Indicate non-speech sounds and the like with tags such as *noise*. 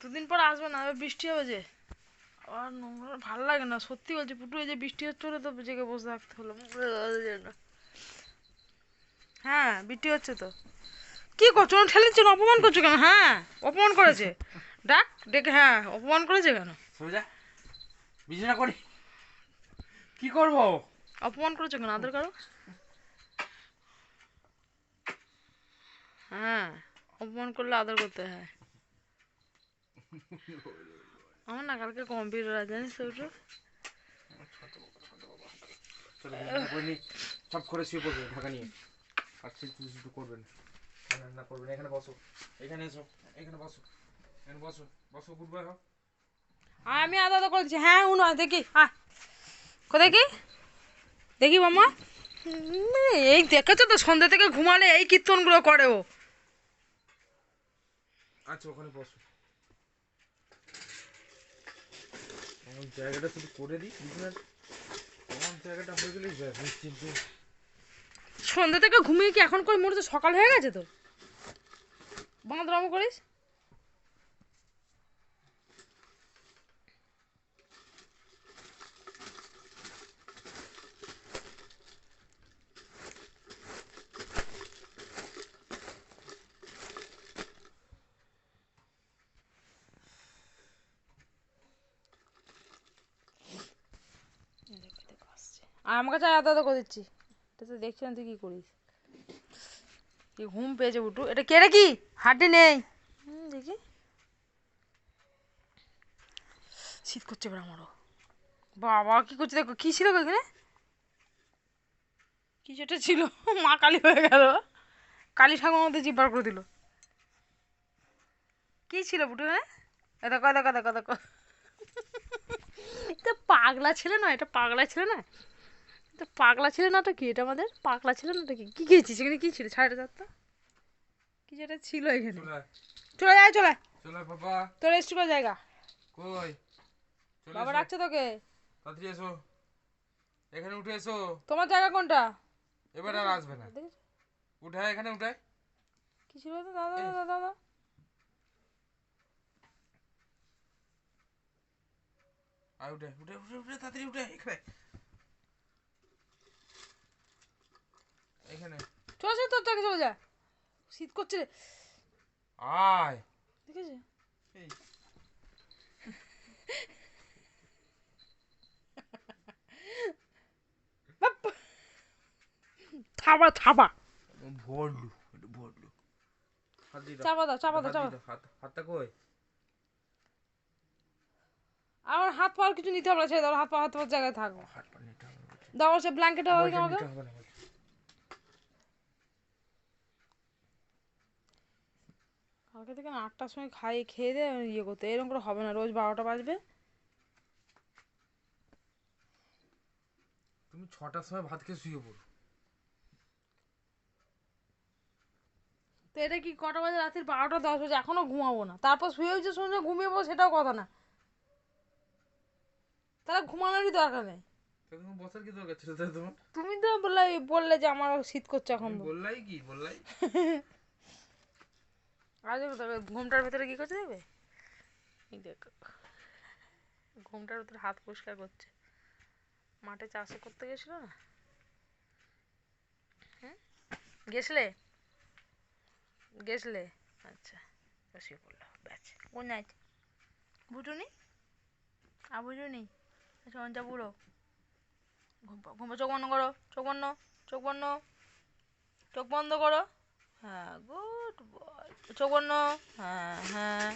দুদিন পর আসবে না বৃষ্টি হবে যে। আর নোংরা ভালো লাগে না সত্যি বলছি পুটু এই যে বৃষ্টি হচ্ছে বলে তো জেগে বসে থাকতে হলো। হ্যাঁ বৃষ্টি হচ্ছে তো। কি করছ? ওরা ঠেলে অপমান করছ কেন? হ্যাঁ অপমান করেছে। ডাক ডেকে হ্যাঁ অপমান করেছে কেন? বিছানা করি। কি করব? অপমান করেছ কেন? আদর করো। হ্যাঁ অপমান করলে আদর করতে হয়। আমার না কালকে কম্পিউটার আছে জানিস ওটা? সব করে শুয়ে পড়বে ঢাকা নিয়ে। আর কিছু কিছু করবেন। রান্না করবেন এখানে বসো। এখানে এসো এখানে বসো। এখানে বসো বসো গুড বাই হোক আমি আদা আদা করেছি। হ্যাঁ উনো দেখি হ্যাঁ কোথায় কি দেখি মামা। এই দেখেছ তো সন্ধ্যা থেকে ঘুমালে এই কীর্তনগুলো করে ও। আচ্ছা ওখানে বসো। জায়গাটা শুধু করে দিই বিছানার আমার জায়গাটা হয়ে গেলে নিশ্চিন্ত সন্ধ্যা থেকে ঘুমিয়ে কি এখন করে হচ্ছে সকাল হয়ে গেছে তো? বাঁধরামো করিস? আর আমার কাছে আদা আদা করে দিচ্ছি। এটা তো দেখছি না তুই কী করিস? কি ঘুম পেয়েছে বুটু? এটা কে রে কি? হাঁটি নেই। দেখি। শীত করছে এবার আমারও। বাবা কি করছে দেখো? কি ছিল এখানে? একটা ছিল। মা কালী হয়ে গেল। কালী ঠাকুর মধ্যে জিব্বার করে দিল। কি ছিল বুটু এখানে? এ দেখো দেখো দেখো দেখো। এটা পাগলা ছিল না এটা পাগলা ছিল না তো পাগলা ছিল না তো কি এটা আমাদের? পাগলা ছিল না তো কি? কি খেয়েছিস এখানে? কি ছিল? সাড়ে চারটা কি যেটা ছিল এখানে? চলে যায় চলে চলে বাবা। তোর রেস্ট করে জায়গা? কই? বাবা এসো। ডাকছে তোকে। তাড়াতাড়ি এসো। এখানে উঠে এসো। তোমার জায়গা কোনটা? এবার আর আসবে না? উঠায় এখানে উঠায় কি ছিল তো? দাদা দাদা দাদা। আর উঠে উঠে উঠে উঠে তাড়াতাড়ি উঠে এখানে এখানে। চলে তোর চলে যা। শীত করছে আয়। এই। থাবা থাবা। ভরলু একটু ভরলু। হাত দিয়ে দাও। চাপা দাও চাপা দাও চাপা হাত হাতটা কই? আমার হাত পা কিছু নিতে হবে না ছেড়ে দাও। হাত পা হাত পাওয়ার জায়গায় থাকো হাত পা নিতে হবে দাও সে ব্ল্যাঙ্কেট হবে আমাকে নিতে হবে না বলছে। কালকে থেকে আটটার সময় খাই খেয়ে দিয়ে ইয়ে করতে এরকম করে হবে না রোজ বারোটা বাজবে। তুমি ছটার সময় ভাত খেয়ে শুয়ে পড়ো। তো এটা কি কটা বাজে? রাত্রির বারোটা দশ বাজে এখনও ঘুমাবো না। তারপর শুয়ে হয়েছে শুনে ঘুমিয়ে পড়ব সেটাও কথা না। তাহলে ঘুমানোরই দরকার নেই। তুমি বসার কি দরকার ছিল তোমার? তুমি তো বললে বললে যে আমার শীত করছে এখন বললাই কি? বললাই? *laughs* আজ তবে ঘুমটার ভিতরে কি করছে দেখবে এই দেখো, ঘুমটার ভিতরে হাত পরিষ্কার করছে। মাঠে চাষে করতে গেছিল না? হুম? গেছলে? গেছলে? আচ্ছা বসিয়ে পড়ল, ব্যাস। কোন নাইট বুঝুনি? আর বুঝুনি? সঞ্চা বুড়ো। ঘুম, চোখ বন্ধ করো, চোখ বন্ধ চোখ বন্ধ চোখ বন্ধ করো। হ্যাঁ গুড বয় চোখ হ্যাঁ হ্যাঁ।